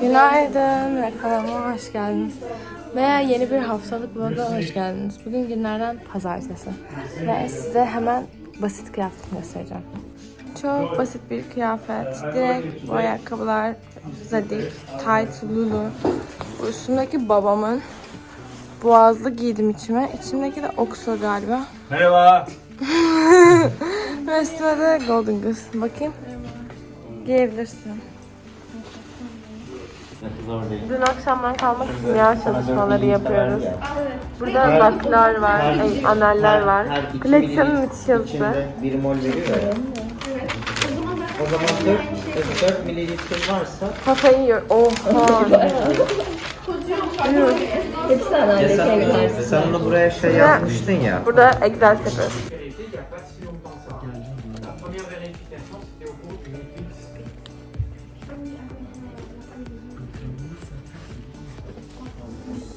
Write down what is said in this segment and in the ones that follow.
Günaydın ve kanalıma hoş geldiniz. Veya yeni bir haftalık vloga hoş geldiniz. Bugün günlerden pazartesi. Ve size hemen basit kıyafetimi göstereceğim. Çok basit bir kıyafet. Direkt bu ayakkabılar Zadig, tight, lulu. Bu üstümdeki babamın boğazlı giydim içime. İçimdeki de Oxford galiba. Merhaba. Ve üstüme de Golden Goose. Bakayım. Giyebilirsin. Dün akşamdan kalmak kimya çalışmaları yapıyoruz. Burada daklar var, ay, analler var. Koleksiyonun müthiş yazısı. İçinde bir mol veriyor ya. O zaman 4, 4 mililitre varsa Kafayı yiyor. Oha. Hepsi anneanne sen onu buraya şey yapmıştın ya. Burada egzersiz yapıyoruz.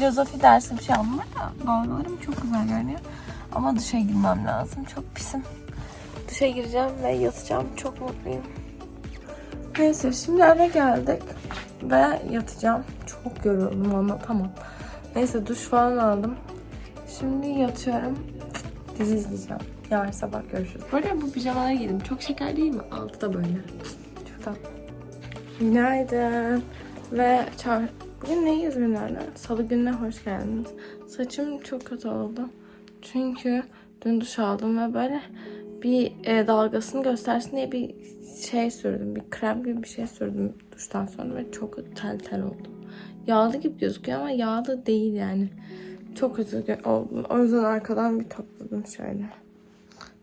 filozofi dersi bir şey aldım da dalgalarım çok güzel görünüyor. Ama duşa girmem lazım. Çok pisim. Duşa gireceğim ve yatacağım. Çok mutluyum. Neyse şimdi eve geldik ve yatacağım. Çok yoruldum anlatamam. Neyse duş falan aldım. Şimdi yatıyorum. Dizi izleyeceğim. Yarın sabah görüşürüz. Arada bu pijamaları giydim. Çok şeker değil mi? Altı da böyle. Çok tatlı. Günaydın. Ve çar... Bugün neyiz günlerden? Salı gününe hoş geldiniz. Saçım çok kötü oldu. Çünkü dün duş aldım ve böyle bir e, dalgasını göstersin diye bir şey sürdüm. Bir krem gibi bir şey sürdüm duştan sonra ve çok tel tel oldum. Yağlı gibi gözüküyor ama yağlı değil yani. Çok kötü oldum. O yüzden arkadan bir topladım şöyle.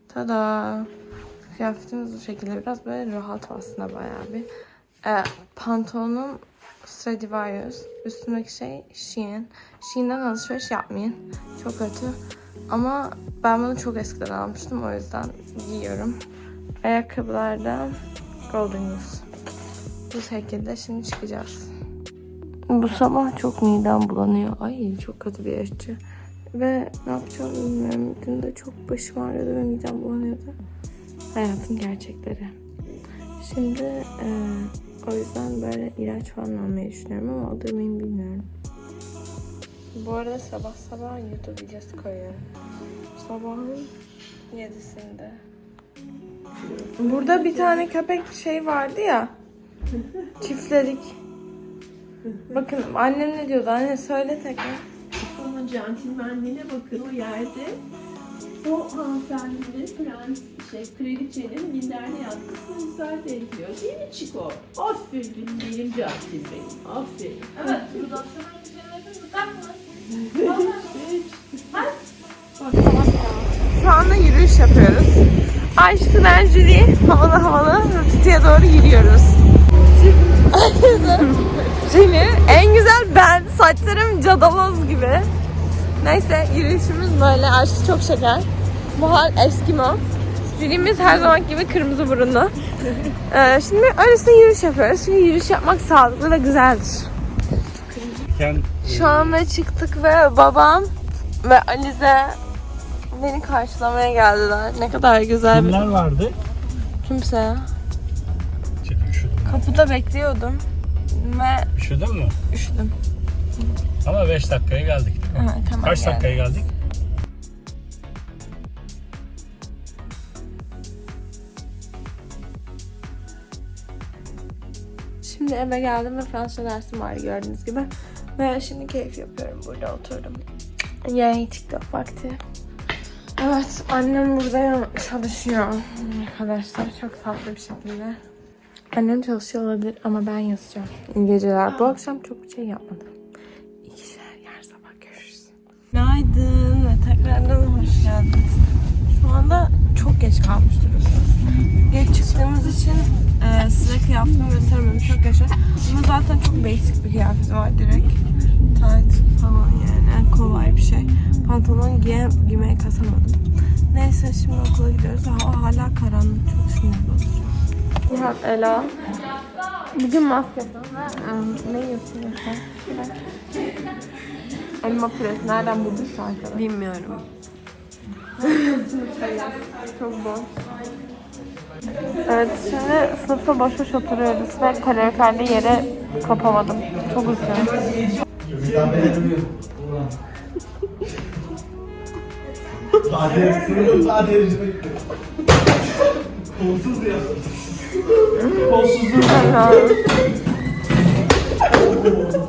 Tada! Kıyafetimiz bu şekilde. Biraz böyle rahat aslında bayağı bir. E, pantolonum Stradivarius. Üstümdeki şey Shein. Shein'den alışveriş yapmayın. Çok kötü. Ama ben bunu çok eskiden almıştım. O yüzden giyiyorum. Ayakkabılardan Golden Goose. Bu şekilde şimdi çıkacağız. Bu sabah çok midem bulanıyor. Ay çok kötü bir yaşçı. Ve ne yapacağımı bilmiyorum. Dün de çok başım ağrıyordu ve midem bulanıyordu. Hayatın gerçekleri. Şimdi e, o yüzden böyle ilaç falan almayı düşünüyorum ama alır mıyım bilmiyorum. Bu arada sabah sabah YouTube videosu koyuyorum. Sabahın yedisinde. Burada bir tane köpek şey vardı ya. Çiftledik. Bakın annem ne diyordu? Anne söyle tekrar. Ama centilmenliğine bakın o yerde. O hanımefendinin prens, şey, kraliçenin minderde yatmasını müsaade ediyor. Değil mi Çiko? Aferin benim centilmenim. Aferin. Evet, dudak mı? Şu anda yürüyüş yapıyoruz. Ayşe Mercuri havalı havalı Rıtıtı'ya doğru yürüyoruz. Şimdi en güzel ben. Saçlarım cadaloz gibi. Neyse yürüyüşümüz böyle. Ayşe çok şeker. Bu hal Eskimo. Jülimiz her zaman gibi kırmızı burunlu. Ee, şimdi öylesine yürüyüş yapıyoruz. Çünkü yürüyüş yapmak sağlıklı ve güzeldir. Şu anda çıktık ve babam ve Alize beni karşılamaya geldiler. Ne kadar güzel bir... Kimler vardı? Kimse. Kapıda bekliyordum ve Üşüdün mü? üşüdüm. Ama 5 dakikaya geldik. Tamam Kaç yani. dakikaya geldik? Şimdi eve geldim ve Fransızca dersim var gördüğünüz gibi. Ve şimdi keyif yapıyorum burada oturdum. Yay TikTok vakti. Evet annem burada çalışıyor arkadaşlar çok tatlı bir şekilde. Annem çalışıyor olabilir ama ben yazacağım. İyi geceler. Bu akşam çok bir şey yapmadım. Günaydın ve tekrardan hoş geldiniz. Şu anda çok geç kalmış durumdayız. Geç çıktığımız için e, size kıyafetimi göstermem çok yaşa. Ama zaten çok basic bir kıyafet var direkt. Tight falan yani kolay bir şey. Pantolon giye, giymeye kasamadım. Neyse şimdi okula gidiyoruz. Hava hala karanlık. Çok sinir bozucu. Nihat Ela. Bugün maske. Ne yiyorsun? Elma püresi. Nereden buldun arkadaşlar? Bilmiyorum. Çok boş. Evet şimdi sınıfta boş boş oturuyoruz ve kaloriferli yere kapamadım. Çok üzgünüm.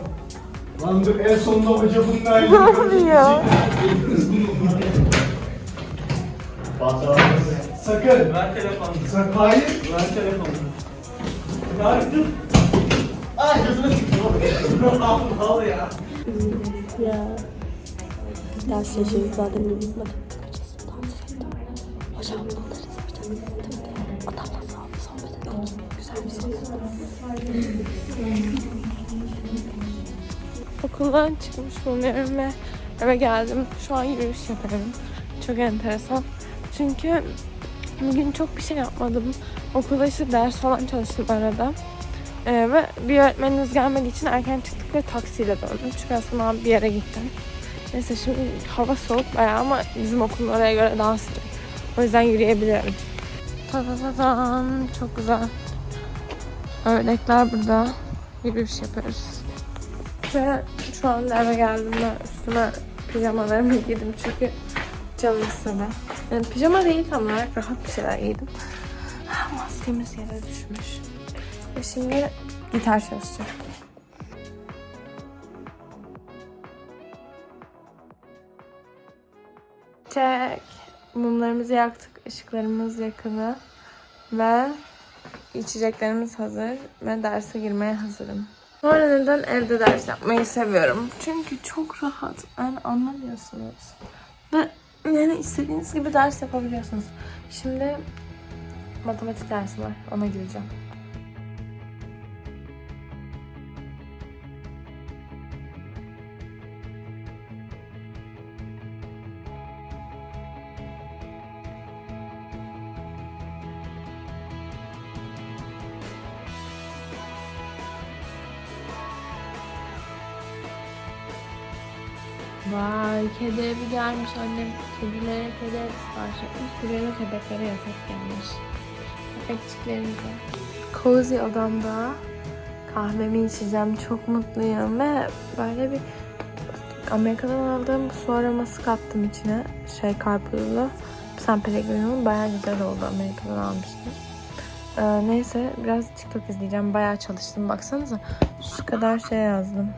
Lan dur en sonunda hoca bunlar. Ne oluyor? Sakın. Ver telefonunu. Sakın. Hayır. Ver telefonunu. Ya dur. Ay gözüne sıkıyor. Al al ya. Ya. Ders çalışıyoruz zaten unutmadım. Hocam bunları yapacağız. Adamla sohbet edelim. Güzel bir şey. Okuldan çıkmış bulunuyorum ve eve geldim. Şu an yürüyüş yapıyorum. Çok enteresan. Çünkü bugün çok bir şey yapmadım. Okulda işte ders falan çalıştım arada. Ee, ve bir öğretmeniniz gelmediği için erken çıktık ve taksiyle döndüm. Çünkü aslında bir yere gittim. Neyse şimdi hava soğuk bayağı ama bizim okulun oraya göre daha sıcak. O yüzden yürüyebilirim. Tadadadan çok güzel. Ördekler burada. Yürüyüş yapıyoruz. Ve şu anda eve geldim ve üstüme pijamalarımı giydim çünkü canım istedi. Yani pijama değil tam olarak rahat bir şeyler giydim. Maskemiz yere düşmüş. Ve şimdi gitar çalışacağım. Çek. Mumlarımızı yaktık. ışıklarımız yakılı. Ve içeceklerimiz hazır. Ve derse girmeye hazırım. Sonra neden evde ders yapmayı seviyorum? Çünkü çok rahat. Yani anlamıyorsunuz. Ve yani istediğiniz gibi ders yapabiliyorsunuz. Şimdi matematik dersi var. Ona gireceğim. Vay kedi evi gelmiş annem. Kedilere kedi evi sipariş etmiş. Da köpeklere yasak gelmiş. Köpekçiklerimize. Cozy odamda kahvemi içeceğim. Çok mutluyum ve böyle bir Amerika'dan aldığım su aroması kattım içine. Şey karpuzlu. San Pellegrino'nun bayağı güzel oldu. Amerika'dan almıştım. Ee, neyse biraz TikTok izleyeceğim. Bayağı çalıştım. Baksanıza şu kadar şey yazdım.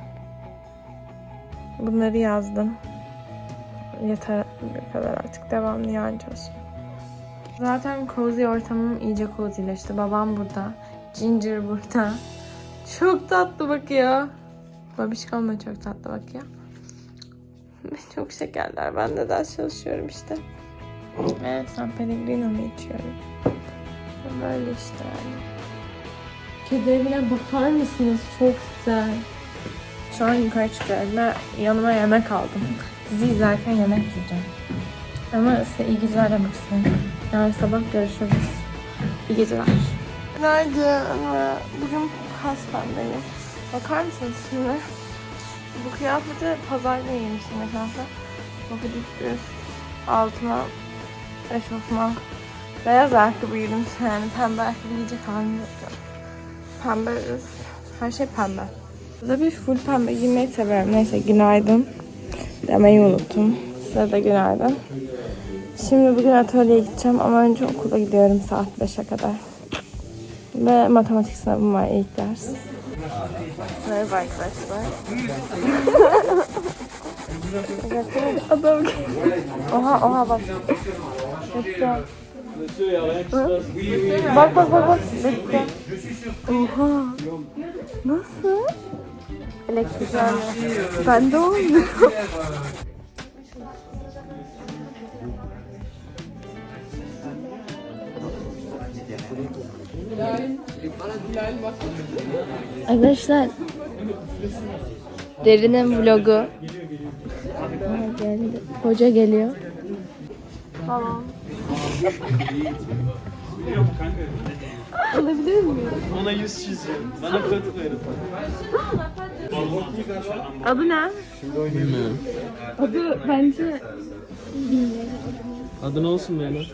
Bunları yazdım. Yeter kadar artık devamlı çalışıyorum. Zaten cozy ortamım iyice cozyleşti. Babam burada. Ginger burada. Çok tatlı bakıyor. Babişkom da çok tatlı bakıyor. Çok şekerler. Ben de ders çalışıyorum işte. Evet, San Pellegrino'mu içiyorum. Böyle işte yani. Kedi evine bakar mısınız? Çok güzel. An yukarı çıkıyorum ve yanıma yemek aldım. Dizi izlerken yemek yiyeceğim. Ama size iyi geceler demek istiyorum. Yarın sabah görüşürüz. İyi geceler. Günaydın. Bugün hastanedeyim. Bakar mısınız şimdi? Bu kıyafeti pazarda giymiştim mesela. Pofuduk üst, altına eşofman. Beyaz ayakkabı giydim. Yani pembe ayakkabı giyecek halim yok. Pembe üst. Her şey pembe. Burada bir full pembe giymeyi severim. Neyse günaydın demeyi unuttum. Size de günaydın. Şimdi bugün atölyeye gideceğim ama önce okula gidiyorum saat 5'e kadar. Ve matematik sınavım var ilk ders. Merhaba arkadaşlar. Adam Oha oha bak. Bak bak bak bak. Oha. Nasıl? Elektrikler Ben de olmuyor. Arkadaşlar Derin'in vlogu geldi. Hoca geliyor. Tamam. Olabilir mi? Ona yüz çizeceğim. Bana kötü verin. Adı ne? Adı bence Adı ne olsun benim?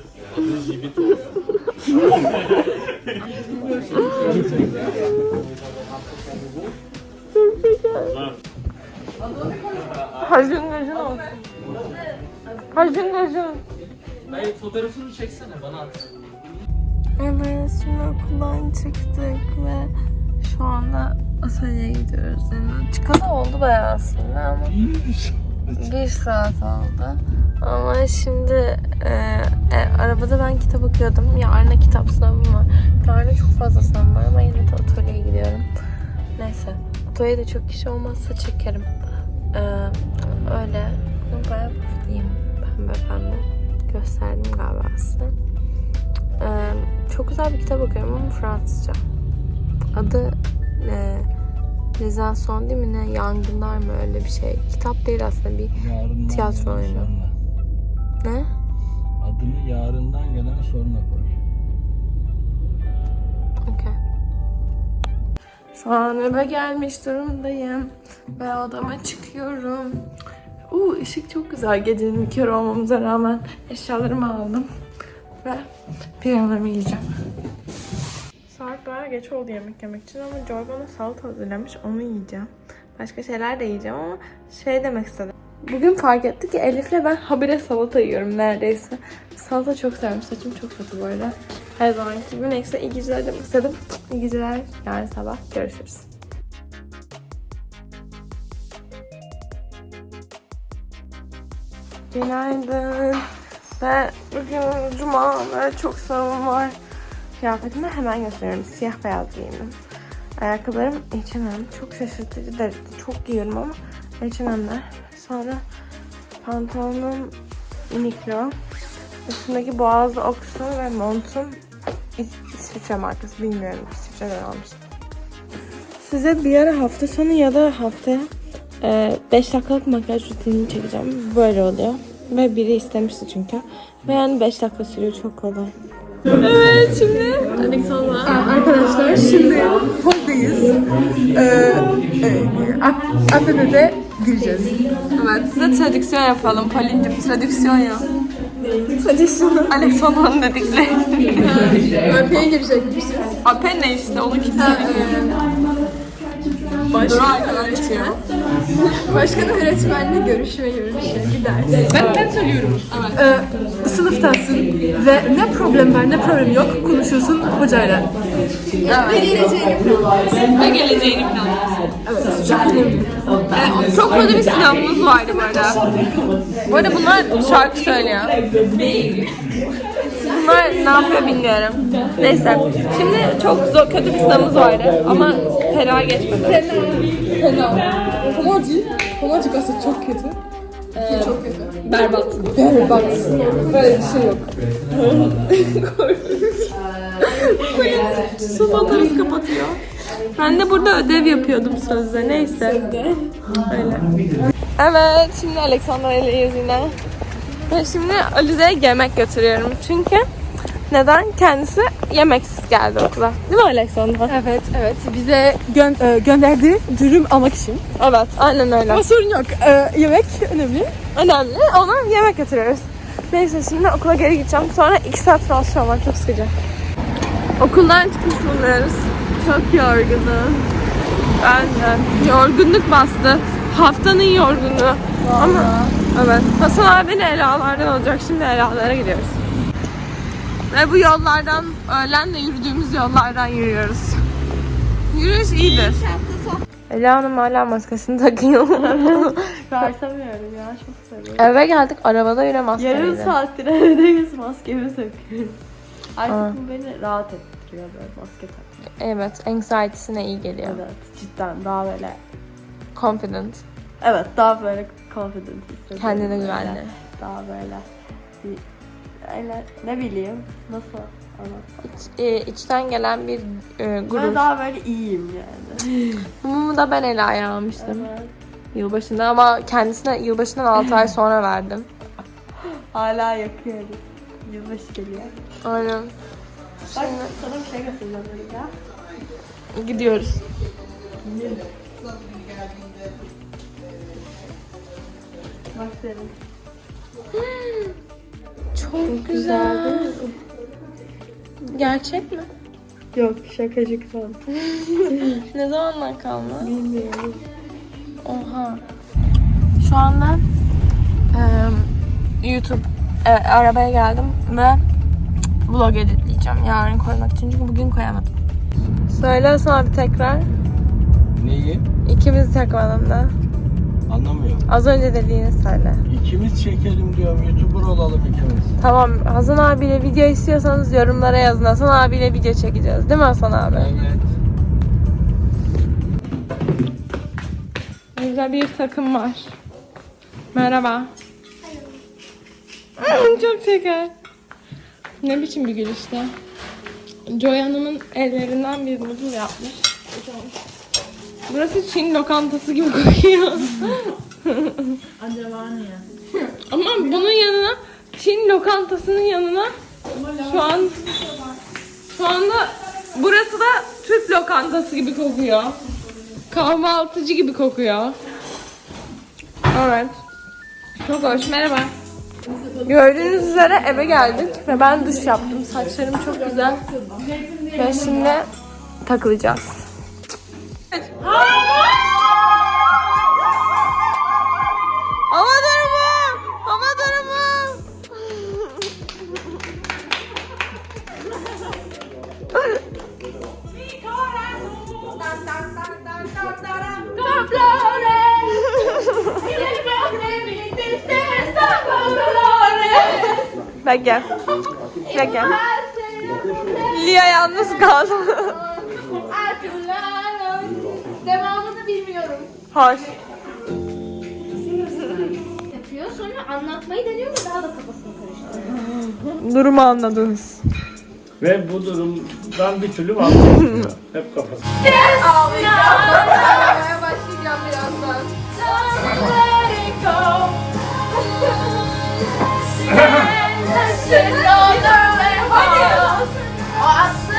Hacın Gacın olsun. Hacın Gacın. Dayı fotoğrafını çeksene bana at. Evet şimdi okuldan çıktık ve şu anda atölyeye gidiyoruz. Yani çıkalı oldu bayağı aslında ama bir saat oldu. Ama şimdi e, e, arabada ben kitap okuyordum. Yarına kitap sınavım var. Yarın çok fazla sınavım var ama yine de atölyeye gidiyorum. Neyse. Atölyede çok kişi olmazsa çekerim. E, öyle. Bugün bayağı mutluyum. Pembe pembe. Gösterdim galiba size. Ee, çok güzel bir kitap okuyorum ama Fransızca. Adı e, Les Son değil mi ne? Yangınlar mı öyle bir şey. Kitap değil aslında bir Yarından Tiyatro oyunu. ne? Adını yarından gelen soruna koy. Okey. Şu an eve gelmiş durumdayım. Ve odama çıkıyorum. Uuu ışık çok güzel. Gecenin kör olmamıza rağmen eşyalarımı aldım. Ve pijamalarımı giyeceğim. Saat bayağı geç oldu yemek yemek için ama Joy bana salata hazırlamış. Onu yiyeceğim. Başka şeyler de yiyeceğim ama şey demek istedim. Bugün fark ettik ki Elif'le ben habire salata yiyorum neredeyse. Salata çok seviyorum. Saçım çok kötü bu arada. Her zamanki gibi. Neyse iyi geceler demek istedim. İyi geceler. Yarın sabah görüşürüz. Günaydın. Ve bugün cuma ve çok sınavım var. Kıyafetimi hemen gösteriyorum. Siyah beyaz giyindim. Ayakkabılarım H&M. Çok şaşırtıcı derecede çok giyiyorum ama H&M'ler. Sonra pantolonum Uniqlo. Üstündeki boğazlı oksu ve montum İs- İsviçre markası. Bilmiyorum. İsviçre'den almıştım. Size bir ara hafta sonu ya da haftaya 5 dakikalık makyaj rutinini çekeceğim. Böyle oluyor. Ve biri istemişti çünkü. Ve yani 5 dakika sürüyor çok kolay. Evet şimdi Arkadaşlar şimdi pozdayız. Ee, e, Ap- APB'de gireceğiz. Evet size tradiksiyon yapalım. Polincim tradiksiyon yap. Tradiksiyon. Alexander'ın dedikleri. AP'ye girecekmişiz. Ape ne işte onu kim söylüyor? Başka öğretiyor. Başkan öğretmenle görüşme gibi bir şey, bir ders. Ben, ben söylüyorum. Evet. Ee, sınıftasın ve ne problem var ne problem yok konuşuyorsun hocayla. Ve geleceğini planlıyorsun. Ve geleceğini planlıyorsun. Evet, çok önemli. Evet, çok kötü bir sınavımız vardı bu arada. Bu arada bunlar şarkı söylüyor. Bunlar ne yapıyor bilmiyorum. Neyse. Şimdi çok zor, kötü bir sınavımız vardı ama fena geçmedi. Fena. Komoci. Komoci gazete çok kötü. çok kötü. Berbat. Berbat. Böyle bir şey yok. Su batarız kapatıyor. Ben de burada ödev yapıyordum sözde. Neyse. Öyle. Evet, şimdi Alexandra ile yine. Ve şimdi Alize'ye yemek götürüyorum. Çünkü neden? Kendisi yemeksiz geldi okula. Değil mi Alexandra? Evet, evet. Bize gö- e, gönderdiği dürüm almak için. Evet, aynen öyle. Ama sorun yok. Ee, yemek önemli. Önemli. Ona yemek götürüyoruz. Neyse şimdi okula geri gideceğim. Sonra iki saat falan sürem var. Çok sıkıcı. Okuldan çıkmış bulunuyoruz. Çok yorgunum. Ben de. Yorgunluk bastı. Haftanın yorgunluğu. Ama evet. Hasan abi beni Ela'lardan alacak. Şimdi Ela'lara gidiyoruz. Ve bu yollardan, öğlenle yürüdüğümüz yollardan yürüyoruz. Yürüyüş iyidir. Ela Hanım hala maskesini takıyor. Çıkartamıyorum ya çok seviyorum. Eve geldik arabada yine maskeyle. Yarım saattir evdeyiz maskemi takıyorum. Aa. Artık bu beni rahat ettiriyor böyle maske takmak. Evet, anxiety'sine iyi geliyor. Evet cidden daha böyle Confident, evet daha böyle confident hissediyorum. kendine güvenli. Daha böyle bir öyle ne bileyim nasıl İç- e, içten gelen bir e, gurur. Ben daha böyle iyiyim yani. Mumumu da ben Ela'ya almıştım. Yılbaşında ama kendisine yılbaşından 6 ay sonra verdim. Hala yakıyoruz. Yılbaşı geliyor. Aynen. Bak sana bir şey göstereceğim Melika. Gidiyoruz. Bak senin. Çok güzel. Gerçek mi? Yok şakacık falan. Ne zamandan kalma? Bilmiyorum. Oha. Şu anda eee, YouTube e, arabaya geldim ve vlog editleyeceğim yarın koymak için çünkü bugün koyamadım. Söyle abi tekrar. Neyi? İkimiz takmadım da. Anlamıyorum. Az önce dediğini söyle. İkimiz çekelim diyorum. YouTuber olalım ikimiz. Tamam Hasan abiyle video istiyorsanız yorumlara yazın. Hasan abiyle video çekeceğiz. Değil mi Hasan abi? Evet. Burada bir takım var. Merhaba. Çok şeker. Ne biçim bir gül işte. Joy Hanım'ın ellerinden bir noodle yapmış. Burası Çin lokantası gibi kokuyor. Acaba niye? Ama bunun yanına Çin lokantasının yanına şu an şu anda burası da Türk lokantası gibi kokuyor. Kahvaltıcı gibi kokuyor. Evet. Çok hoş. Merhaba. Gördüğünüz üzere eve geldik ve ben duş yaptım. Saçlarım çok güzel. Ve şimdi takılacağız. Hava durumu! Hava durumu! Bak gel. Gel gel. Lia yalnız kaldı. Hoş. Yapıyor sonra anlatmayı deniyor ve daha da kafasını karıştırıyor. Durumu anladınız. Ve bu durumdan bir türlü vazgeçmiyor. Hep kafası. Ağlamaya başlayacağım birazdan. Let it go. O attı.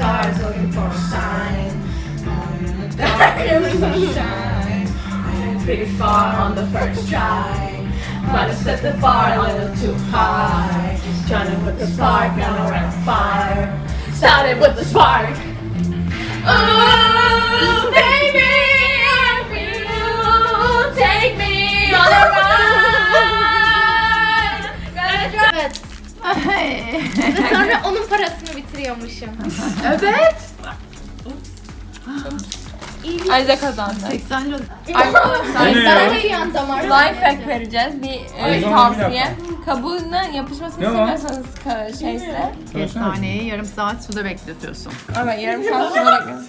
Stars looking for a sign. The dark and the sunshine. I am pretty far on the first try. Might have set the bar a little too high. Just trying to put the spark on a red fire. Started with the spark. Ooh, Ayrıca kazandı. Arkadaşlar yan damar. Life hack vereceğiz. Bir e, bir tavsiye. Kabuğuna yapışmasını Ne o? istemiyorsanız ka- şeyse. Kestaneyi yarım saat suda bekletiyorsun. Ama yarım saat sonra bekliyoruz.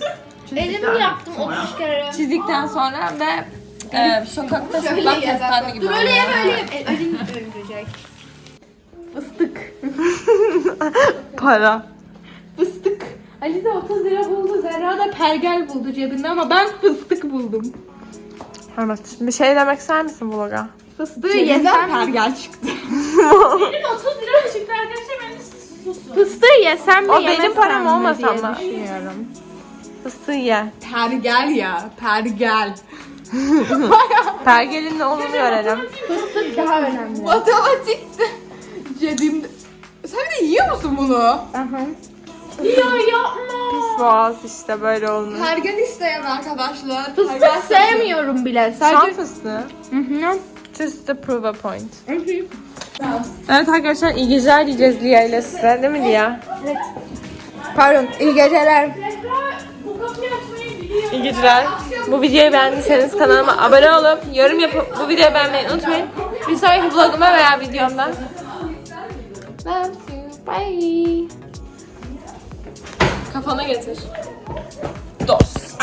Elimi yaptım 30 kere. Çizdikten sonra ve e, sokakta satılan kestane gibi Dur öyle yeme öyle yeme. El- Elin öldürecek. Para. Ali de 30 lira buldu. Zerra da pergel buldu cebinde ama ben fıstık buldum. Evet. Bir şey demek ister misin vloga? Fıstığı yesem Pergel çıktı. Benim 30 lira çıktı arkadaşlar ben de susun. Fıstığı yesem mi O benim yemesem param mi olmasa diye düşünüyorum. Fıstığı ye. Pergel ya. Pergel. Pergelin olumlu görelim. Fıstık daha önemli. Matematikte. Cebimde. Sen de yiyor musun bunu? Ya yapma. Pis boğaz işte böyle olmuş. Pergel isteyen arkadaşlar. Fıstık sevmiyorum bile. Şan Sadece fıstığı. Just to prove a point. Evet arkadaşlar iyi geceler diyeceğiz Lia ile size değil mi Lia? Pardon, iyi geceler. İyi geceler. Bu videoyu beğendiyseniz kanalıma abone olup yorum yapıp bu videoyu beğenmeyi unutmayın. Bir sonraki vloguma veya videomda. Love you. Bye. Kafana getir. Dos.